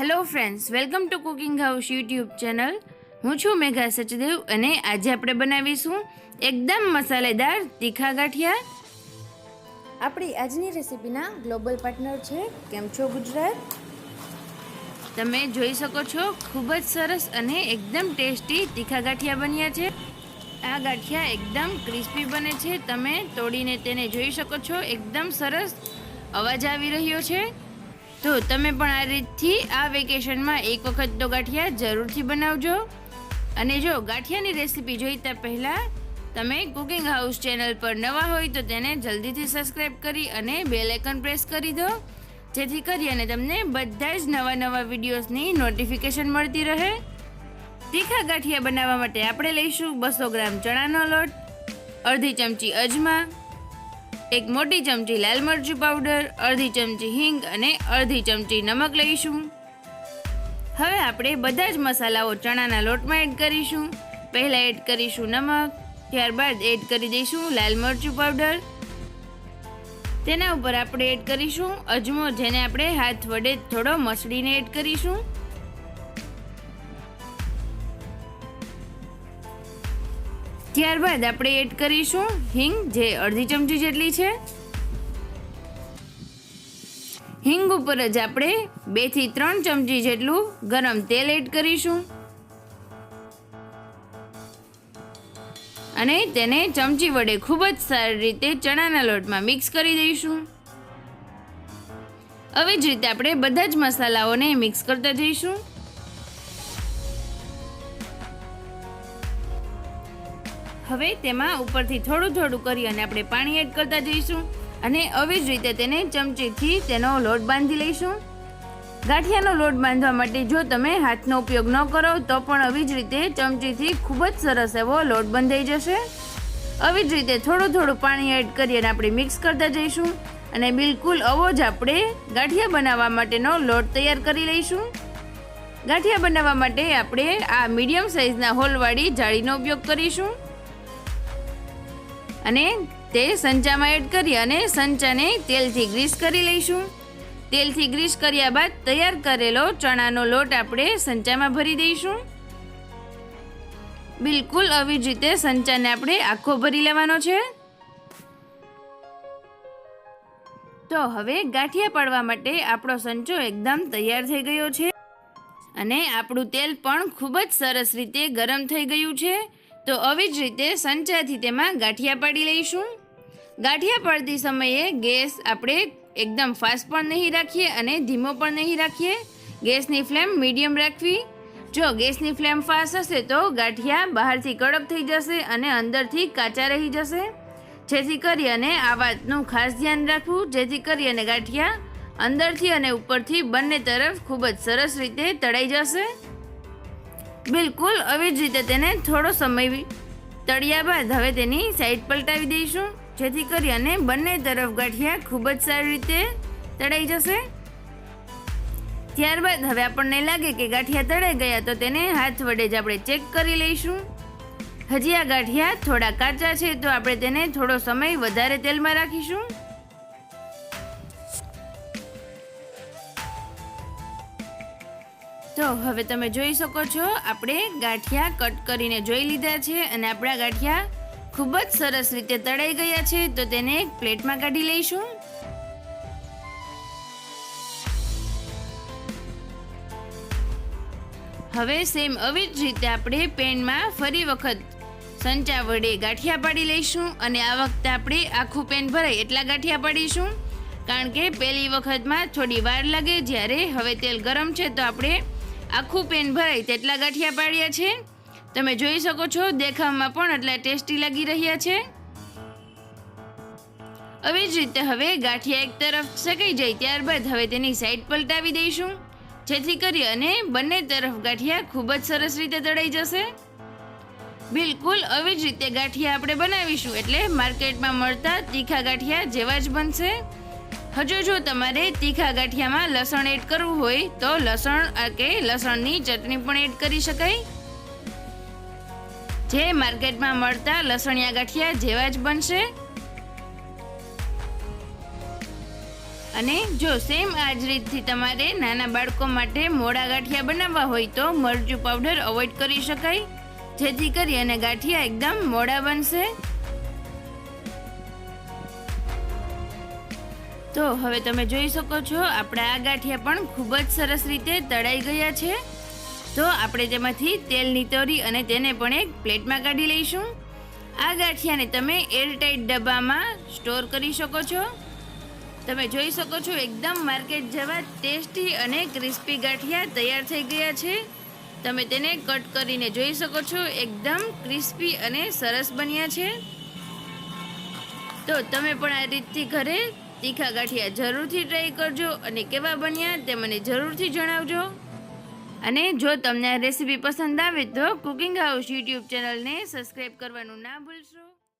Hello friends welcome to Cooking House YouTube channel હું છું મેઘા સચદેવ અને આજે આપણે બનાવીશું એકદમ મસાલેદાર તીખા ગાંઠિયા. આપણી આજની રેસિપીના ગ્લોબલ પાર્ટનર છે કેમ છો ગુજરાત? તમે જોઈ શકો છો ખૂબ જ સરસ અને એકદમ ટેસ્ટી તીખા ગાંઠિયા બન્યા છે. આ ગાંઠિયા એકદમ ક્રિસ્પી બને છે. તમે તોડીને તેને જોઈ શકો છો. એકદમ સરસ અવાજ આવી રહ્યો છે. તો તમે પણ આ રીતથી આ વેકેશનમાં એક વખત તો ગાંઠિયા જરૂરથી બનાવજો. અને જો ગાંઠિયાની રેસીપી જોઈતા પહેલાં તમે કુકિંગ હાઉસ ચેનલ પર નવા હોય તો તેને જલ્દીથી સબસ્ક્રાઈબ કરી અને બે આઇકન પ્રેસ કરી દો. જેથી કરી અને તમને બધા જ નવા નવા વિડીયોઝની નોટિફિકેશન મળતી રહે. તીખા ગાંઠિયા બનાવવા માટે આપણે લઈશું બસો ગ્રામ ચણાનો લોટ, અડધી ચમચી અજમા એક મોટી ચમચી લાલ મરચું પાવડર અડધી ચમચી હિંગ અને અડધી ચમચી નમક લઈશું. હવે આપણે બધા જ મસાલાઓ ચણાના લોટમાં એડ કરીશું. પહેલાં એડ કરીશું નમક, ત્યારબાદ એડ કરી દઈશું લાલ મરચું પાવડર તેના ઉપર આપણે એડ કરીશું અજમો, જેને આપણે હાથ વડે થોડો મસળીને એડ કરીશું. ત્યારબાદ આપણે એડ કરીશું હિંગ, જે અડધી ચમચી જેટલી છે. હિંગ ઉપર જ આપણે બેથી ત્રણ ચમચી જેટલું ગરમ તેલ એડ કરીશું. અને તેને ચમચી વડે ખૂબ જ સારી રીતે ચણાના લોટમાં મિક્સ કરી દઈશું. આવી જ રીતે આપણે બધા જ મસાલાઓને મિક્સ કરતા જઈશું. હવે તેમાં ઉપરથી થોડું થોડું કરી અને આપણે પાણી એડ કરતા જઈશું. અને આવી જ રીતે તેને ચમચીથી તેનો લોટ બાંધી લઈશું. ગાંઠિયાનો લોટ બાંધવા માટે જો તમે હાથનો ઉપયોગ ન કરો, તો પણ આવી જ રીતે ચમચીથી ખૂબ જ સરસ એવો લોટ બંધાઈ જશે. આવી જ રીતે થોડું થોડું પાણી એડ કરી અને આપણે મિક્સ કરતા જઈશું. અને બિલકુલ આવો જ આપણે ગાંઠિયા બનાવવા માટેનો લોટ તૈયાર કરી લઈશું. ગાંઠિયા બનાવવા માટે આપણે આ મીડિયમ સાઇઝના હોલવાળી જાળીનો ઉપયોગ કરીશું. અને તે સંચામાં એડ કરી અને સંચાને તેલથી ગ્રીસ કરી લઈશું. તેલથી ગ્રીસ કર્યા બાદ તૈયાર કરેલો ચણાનો લોટ આપણે સંચામાં ભરી દઈશું. બિલકુલ આવી જ રીતે સંચાને આપણે આખો ભરી લેવાનો છે. તો હવે ગાંઠિયા પાડવા માટે આપણો સંચો એકદમ તૈયાર થઈ ગયો છે. અને આપણું તેલ પણ ખૂબ જ સરસ રીતે ગરમ થઈ ગયું છે. તો આવી જ રીતે સંચાથી તેમાં ગાંઠિયા પાડી લઈશું. ગાંઠિયા પાડતી સમયે ગેસ આપણે એકદમ ફાસ્ટ પણ નહીં રાખીએ અને ધીમો પણ નહીં રાખીએ. ગેસની ફ્લેમ મીડિયમ રાખવી. જો ગેસની ફ્લેમ ફાસ્ટ હશે તો ગાંઠિયા બહારથી કડક થઈ જશે અને અંદરથી કાચા રહી જશે. જેથી કરી અને આ વાતનું ખાસ ધ્યાન રાખવું. જેથી કરી અને ગાંઠિયા અંદરથી અને ઉપરથી બંને તરફ ખૂબ જ સરસ રીતે તળાઈ જશે. બિલકુલ, આવી જ રીતે તેને થોડો સમય તળ્યા બાદ હવે તેની સાઈડ પલટાવી દઈશું. જેથી કરી અને બંને તરફ ગાંઠિયા ખૂબ જ સારી રીતે તળાઈ જશે. ત્યારબાદ હવે આપણને લાગે કે ગાંઠિયા તળાઈ ગયા તો તેને હાથ વડે જ આપણે ચેક કરી લઈશું. હજી આ ગાંઠિયા થોડા કાચા છે તો આપણે તેને થોડો સમય વધારે તેલમાં રાખીશું. તો હવે તમે જોઈ શકો છો, આપણે ગાંઠિયા કટ કરીને જોઈ લીધા છે અને આપણા ગાંઠિયા ખૂબ જ સરસ રીતે તળાઈ ગયા છે, તો તેને એક પ્લેટમાં કાઢી લઈશું. હવે સેમ આવી જ રીતે આપણે પેનમાં ફરી વખત સંચા વડે ગાંઠિયા પાડી લઈશું અને આ વખતે આપણે આખું પેન ભરાય એટલા ગાંઠિયા પાડીશું, કારણ કે પહેલી વખતમાં થોડી વાર લાગે જ્યારે હવે તેલ ગરમ છે, તો આપણે આખું પેન ભરાય તેટલા ગાંઠિયા પાડ્યા છે. તમે જોઈ શકો છો, દેખાવમાં પણ એટલા ટેસ્ટી લાગી રહ્યા છે. આવી જ રીતે હવે ગાંઠિયા એક તરફ સકાઈ જાય ત્યારબાદ હવે તેની સાઈડ પલટાવી દઈશું. જેથી કરી અને બંને તરફ ગાંઠિયા ખૂબ જ સરસ રીતે તળાઈ જશે. બિલકુલ આવી જ રીતે ગાંઠિયા આપણે બનાવીશું એટલે માર્કેટમાં મળતા તીખા ગાંઠિયા જેવા જ બનશે. હજુ જો તમારે તીખા ગાંઠિયામાં લસણ એડ કરવું હોય, તો લસણ કે લસણની ચટણી પણ એડ કરી શકાય. જે માર્કેટમાં મળતા લસણિયા ગાંઠિયા જેવા જ બનશે. અને જો સેમ આ જ રીતથી તમારે નાના બાળકો માટે મોડા ગાંઠિયા બનાવવા હોય, તો મરચું પાવડર અવોઇડ કરી શકાય. જેથી કરી અને ગાંઠિયા એકદમ મોડા બનશે. તો હવે તમે જોઈ શકો છો, આપણા આ ગાંઠિયા પણ ખૂબ જ સરસ રીતે તળાઈ ગયા છે. તો આપણે તેમાંથી તેલ નીતોરી અને તેને પણ એક પ્લેટમાં કાઢી લઈશું. આ ગાંઠિયાને તમે એરટાઈટ ડબ્બામાં સ્ટોર કરી શકો છો. તમે જોઈ શકો છો, એકદમ માર્કેટ જેવા ટેસ્ટી અને ક્રિસ્પી ગાંઠિયા તૈયાર થઈ ગયા છે. તમે તેને કટ કરીને જોઈ શકો છો, એકદમ ક્રિસ્પી અને સરસ બન્યા છે. તો તમે પણ આ રીતથી ઘરે તીખા ગાંઠિયા જરૂરથી ટ્રાય કરજો અને કેવા બન્યા તે મને જરૂરથી જણાવજો. અને જો તમને આ રેસીપી પસંદ આવે તો કુકિંગ હાઉસ યુટ્યુબ ચેનલને સબસ્ક્રાઈબ કરવાનું ના ભૂલશો.